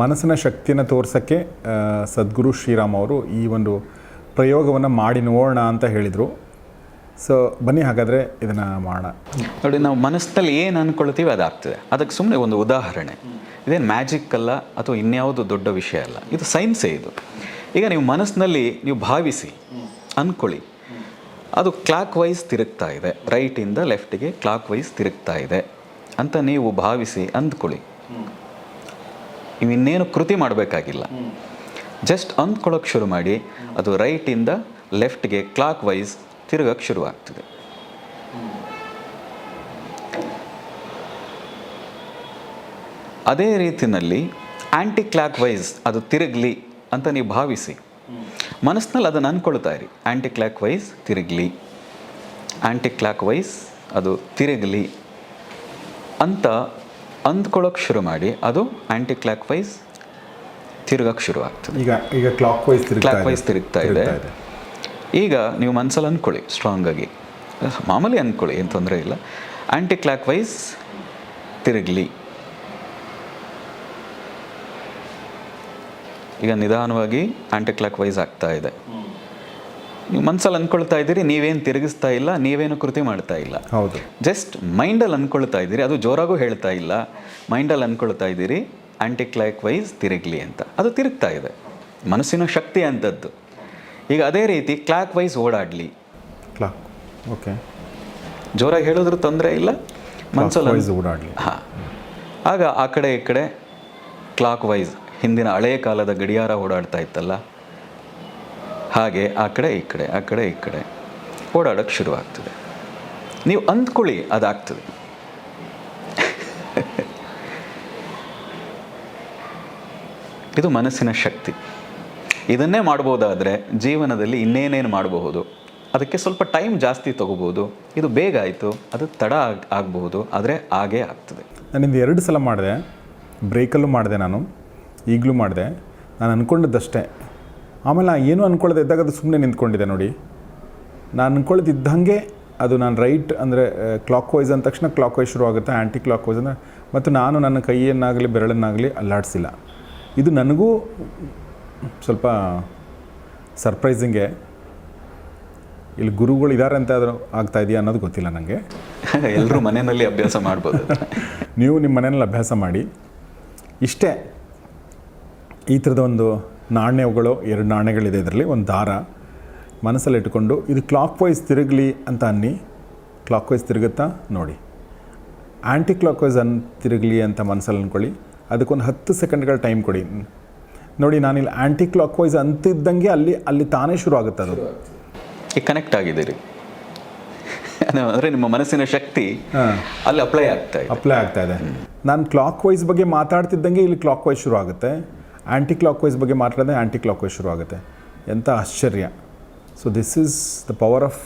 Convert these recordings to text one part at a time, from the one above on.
ಮನಸ್ಸಿನ ಶಕ್ತಿಯನ್ನು ತೋರ್ಸೋಕ್ಕೆ ಸದ್ಗುರು ಶ್ರೀರಾಮ್ ಅವರು ಈ ಒಂದು ಪ್ರಯೋಗವನ್ನು ಮಾಡಿ ನೋಡೋಣ ಅಂತ ಹೇಳಿದರು. ಸೊ ಬನ್ನಿ ಹಾಗಾದರೆ ಇದನ್ನು ಮಾಡೋಣ. ನೋಡಿ, ನಾವು ಮನಸ್ಸಿನಲ್ಲಿ ಏನು ಅಂದ್ಕೊಳ್ತೀವಿ ಅದಾಗ್ತದೆ ಅದಕ್ಕೆ ಸುಮ್ಮನೆ ಒಂದು ಉದಾಹರಣೆ. ಇದೇನು ಮ್ಯಾಜಿಕ್ ಅಲ್ಲ ಅಥವಾ ಇನ್ಯಾವುದು ದೊಡ್ಡ ವಿಷಯ ಅಲ್ಲ. ಇದು ಸೈನ್ಸೇ ಇದು. ಈಗ ನೀವು ಮನಸ್ಸಿನಲ್ಲಿ ನೀವು ಭಾವಿಸಿ ಅಂದ್ಕೊಳ್ಳಿ ಅದು ಕ್ಲಾಕ್ ವೈಸ್ ತಿರುಗ್ತಾ ಇದೆ. ರೈಟಿಂದ ಲೆಫ್ಟಿಗೆ ಕ್ಲಾಕ್ ವೈಸ್ ತಿರುಗ್ತಾ ಇದೆ. ಅಂತ ನೀವು ಭಾವಿಸಿ, ಅಂದ್ಕೊಳ್ಳಿ. ಇನ್ನೇನು ಕೃತಿ ಮಾಡಬೇಕಾಗಿಲ್ಲ. ಜಸ್ಟ್ ಅಂದ್ಕೊಳ್ಳೋಕೆ ಶುರು ಮಾಡಿ, ಅದು ರೈಟಿಂದ ಲೆಫ್ಟ್ಗೆ ಕ್ಲಾಕ್ ವೈಸ್ ತಿರುಗಕ್ಕೆ ಶುರುವಾಗ್ತದೆ. ಅದೇ ರೀತಿಯಲ್ಲಿ ಆ್ಯಂಟಿ ಕ್ಲಾಕ್ ವೈಸ್ ಅದು ತಿರುಗಲಿ ಅಂತ ನೀವು ಭಾವಿಸಿ. ಮನಸ್ಸಿನಲ್ಲಿ ಅದನ್ನು ಅಂದ್ಕೊಳ್ತಾ ಇರಿ. ಆ್ಯಂಟಿ ಕ್ಲಾಕ್ ವೈಸ್ ತಿರುಗಲಿ. ಆ್ಯಂಟಿ ಕ್ಲಾಕ್ ವೈಸ್ ಅದು ತಿರುಗಲಿ ಅಂತ ಅಂದ್ಕೊಳ್ಳೋಕೆ ಶುರು ಮಾಡಿ ಅದು ಆ್ಯಂಟಿ ಕ್ಲಾಕ್ ವೈಸ್ ತಿರುಗಕ್ಕೆ ಶುರುವಾಗ್ತದೆ. ಈಗ ಈಗ ಕ್ಲಾಕ್ ವೈಸ್ ಕ್ಲಾಕ್ ವೈಸ್ ತಿರುಗ್ತಾ ಇದೆ. ಈಗ ನೀವು ಮನಸ್ಸಲ್ಲಿ ಅಂದ್ಕೊಳ್ಳಿ ಸ್ಟ್ರಾಂಗ್ ಆಗಿ. ಮಾಮೂಲಿ ಅಂದ್ಕೊಳ್ಳಿ ಏನು ತೊಂದರೆ ಇಲ್ಲ. ಆ್ಯಂಟಿ ಕ್ಲಾಕ್ ವೈಸ್ ತಿರುಗಲಿ. ಈಗ ನಿಧಾನವಾಗಿ ಆ್ಯಂಟಿ ಕ್ಲಾಕ್ ವೈಸ್ ಆಗ್ತಾ ಇದೆ. ನೀವು ಮನಸ್ಸಲ್ಲಿ ಅಂದ್ಕೊಳ್ತಾ ಇದ್ದೀರಿ ನೀವೇನು ತಿರುಗಿಸ್ತಾ ಇಲ್ಲ ನೀವೇನು ಕೃತಿ ಮಾಡ್ತಾ ಇಲ್ಲ. ಹೌದು. ಜಸ್ಟ್ ಮೈಂಡಲ್ಲಿ ಅಂದ್ಕೊಳ್ತಾ ಇದ್ದೀರಿ ಅದು ಜೋರಾಗೂ ಹೇಳ್ತಾ ಇಲ್ಲ. ಮೈಂಡಲ್ಲಿ ಅಂದ್ಕೊಳ್ತಾ ಇದ್ದೀರಿ ಆ್ಯಂಟಿ ಕ್ಲಾಕ್ ವೈಸ್ ತಿರುಗಲಿ ಅಂತ. ಅದು ತಿರುಗ್ತಾ ಇದೆ. ಮನಸ್ಸಿನ ಶಕ್ತಿ ಅಂಥದ್ದು ಈಗ ಅದೇ ರೀತಿ ಕ್ಲಾಕ್ ವೈಸ್ ಓಡಾಡಲಿ. ಕ್ಲಾಕ್ ಓಕೆ ಜೋರಾಗಿ ಹೇಳಿದ್ರೂ ತೊಂದರೆ ಇಲ್ಲ. ಮನಸ್ಸಲ್ಲಿ ಓಡಾಡಲಿ. ಹಾಂ. ಆಗ ಆ ಕಡೆ ಈ ಕಡೆ ಕ್ಲಾಕ್ ವೈಸ್ ಹಿಂದಿನ ಹಳೆಯ ಕಾಲದ ಗಡಿಯಾರ ಓಡಾಡ್ತಾ ಇತ್ತಲ್ಲ ಹಾಗೆ ಆ ಕಡೆ, ಈ ಕಡೆ, ಆ ಕಡೆ, ಈ ಕಡೆ ಓಡಾಡೋಕ್ಕೆ ಶುರುವಾಗ್ತದೆ. ನೀವು ಅಂದ್ಕೊಳ್ಳಿ ಅದಾಗ್ತದೆ. ಇದು ಮನಸ್ಸಿನ ಶಕ್ತಿ. ಇದನ್ನೇ ಮಾಡ್ಬೋದಾದರೆ ಜೀವನದಲ್ಲಿ ಇನ್ನೇನೇನು ಮಾಡಬಹುದು? ಅದಕ್ಕೆ ಸ್ವಲ್ಪ ಟೈಮ್ ಜಾಸ್ತಿ ತಗೋಬೋದು ಇದು ಬೇಗ ಆಯಿತು, ಅದು ತಡ ಆಗ, ಆಗಬಹುದು, ಆದರೆ ಹಾಗೇ ಆಗ್ತದೆ. ನಾನಿಂದು ಎರಡು ಸಲ ಮಾಡಿದೆ. ಬ್ರೇಕಲ್ಲೂ ಮಾಡಿದೆ ನಾನು, ಈಗಲೂ ಮಾಡಿದೆ. ನಾನು ಅಂದ್ಕೊಂಡಿದ್ದಷ್ಟೇ ಆಮೇಲೆ ನಾನು ಏನು ಅಂದ್ಕೊಳ್ಳದೆ ಇದ್ದಾಗ ಅದು ಸುಮ್ಮನೆ ನಿಂತ್ಕೊಂಡಿದೆ ನೋಡಿ. ನಾನು ಅಂದ್ಕೊಳ್ಳೋದಿದ್ದಂಗೆ ಅದು ನಾನು ರೈಟ್ ಅಂದರೆ ಕ್ಲಾಕ್ ವೈಸ್ ಅಂದ ತಕ್ಷಣ ಕ್ಲಾಕ್ ವೈಸ್ ಶುರು ಆಗುತ್ತೆ ಆ್ಯಂಟಿ ಕ್ಲಾಕ್ ವೈಸ್ ಅಂದರೆ. ಮತ್ತು ನಾನು ನನ್ನ ಕೈಯನ್ನಾಗಲಿ ಬೆರಳನ್ನಾಗಲಿ ಅಲ್ಲಾಡಿಸಿಲ್ಲ. ಇದು ನನಗೂ ಸ್ವಲ್ಪ ಸರ್ಪ್ರೈಸಿಂಗೆ ಇಲ್ಲಿ ಗುರುಗಳು ಇದ್ದಾರೆ ಅಂತ ಆದರೂ ಆಗ್ತಾ ಇದೆಯಾ ಅನ್ನೋದು ಗೊತ್ತಿಲ್ಲ ನನಗೆ ಎಲ್ಲರೂ ಮನೆಯಲ್ಲಿ ಅಭ್ಯಾಸ ಮಾಡ್ಬೋದು. ನೀವು ನಿಮ್ಮ ಮನೆಯಲ್ಲಿ ಅಭ್ಯಾಸ ಮಾಡಿ. ಇಷ್ಟೇ ಈ ಥರದ ಒಂದು ನಾಣ್ಯಗಳು ಎರಡು ನಾಣ್ಯಗಳಿದೆ ಇದರಲ್ಲಿ ಒಂದು ದಾರ. ಮನಸ್ಸಲ್ಲಿ ಇಟ್ಕೊಂಡು ಇದು ಕ್ಲಾಕ್ ವೈಸ್ ತಿರುಗಲಿ ಅಂತ ಅನ್ನಿ. ಕ್ಲಾಕ್ ವೈಸ್ ತಿರುಗುತ್ತಾ? ನೋಡಿ. ಆ್ಯಂಟಿ ಕ್ಲಾಕ್ ವೈಸ್ ಅನ್ ತಿರುಗಲಿ ಅಂತ ಮನಸ್ಸಲ್ಲಿ ಅಂದ್ಕೊಳ್ಳಿ ಅದಕ್ಕೊಂದು ಹತ್ತು ಸೆಕೆಂಡ್ಗಳ ಟೈಮ್ ಕೊಡಿ. ನೋಡಿ ನಾನಿಲ್ಲಿ ಆ್ಯಂಟಿ ಕ್ಲಾಕ್ ವೈಸ್ ಅಂತಿದ್ದಂಗೆ ಅಲ್ಲಿ ಅಲ್ಲಿ ತಾನೇ ಶುರು ಆಗುತ್ತೆ ಅದು. ಕನೆಕ್ಟ್ ಆಗಿದ್ದೀರಿ. ಅಂದರೆ ನಿಮ್ಮ ಮನಸ್ಸಿನ ಶಕ್ತಿ ಹಾಂ. ಅಲ್ಲಿ ಅಪ್ಲೈ ಆಗ್ತಾ ಇದೆ. ಅಪ್ಲೈ ಆಗ್ತಾ ಇದೆ. ನಾನು ಕ್ಲಾಕ್ ವೈಸ್ ಬಗ್ಗೆ ಮಾತಾಡ್ತಿದ್ದಂಗೆ ಇಲ್ಲಿ ಕ್ಲಾಕ್ ವೈಸ್ ಶುರು ಆಗುತ್ತೆ. ಆ್ಯಂಟಿ ಕ್ಲಾಕ್ ವೈಸ್ ಬಗ್ಗೆ ಮಾತಾಡಿದ್ರೆ ಆ್ಯಂಟಿ ಕ್ಲಾಕ್ ವೈಸ್ ಶುರು ಆಗುತ್ತೆ ಎಂಥ ಆಶ್ಚರ್ಯ. So this is the power of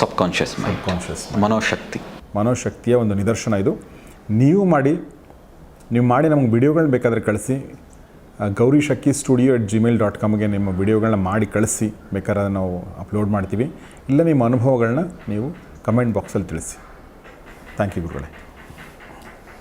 subconscious mind conscious ಮನೋಶಕ್ತಿ. ಮನೋಶಕ್ತಿಯ ಒಂದು ನಿದರ್ಶನ ಇದು. ನೀವು ಮಾಡಿ ನೀವು ಮಾಡಿ ನಮಗೆ ವಿಡಿಯೋಗಳನ್ನ ಬೇಕಾದರೆ ಕಳಿಸಿ. Gauri Shakti studio at Gmail dot ಕಾಮ್ಗೆ ನಿಮ್ಮ ವಿಡಿಯೋಗಳನ್ನ ಮಾಡಿ ಕಳಿಸಿ. ಬೇಕಾದ್ರೆ ನಾವು ಅಪ್ಲೋಡ್ ಮಾಡ್ತೀವಿ. ಇಲ್ಲ ನಿಮ್ಮ ಅನುಭವಗಳನ್ನ ನೀವು ಕಮೆಂಟ್ ಬಾಕ್ಸಲ್ಲಿ ತಿಳಿಸಿ. ಥ್ಯಾಂಕ್ ಯು ಗುರುಗಳೇ.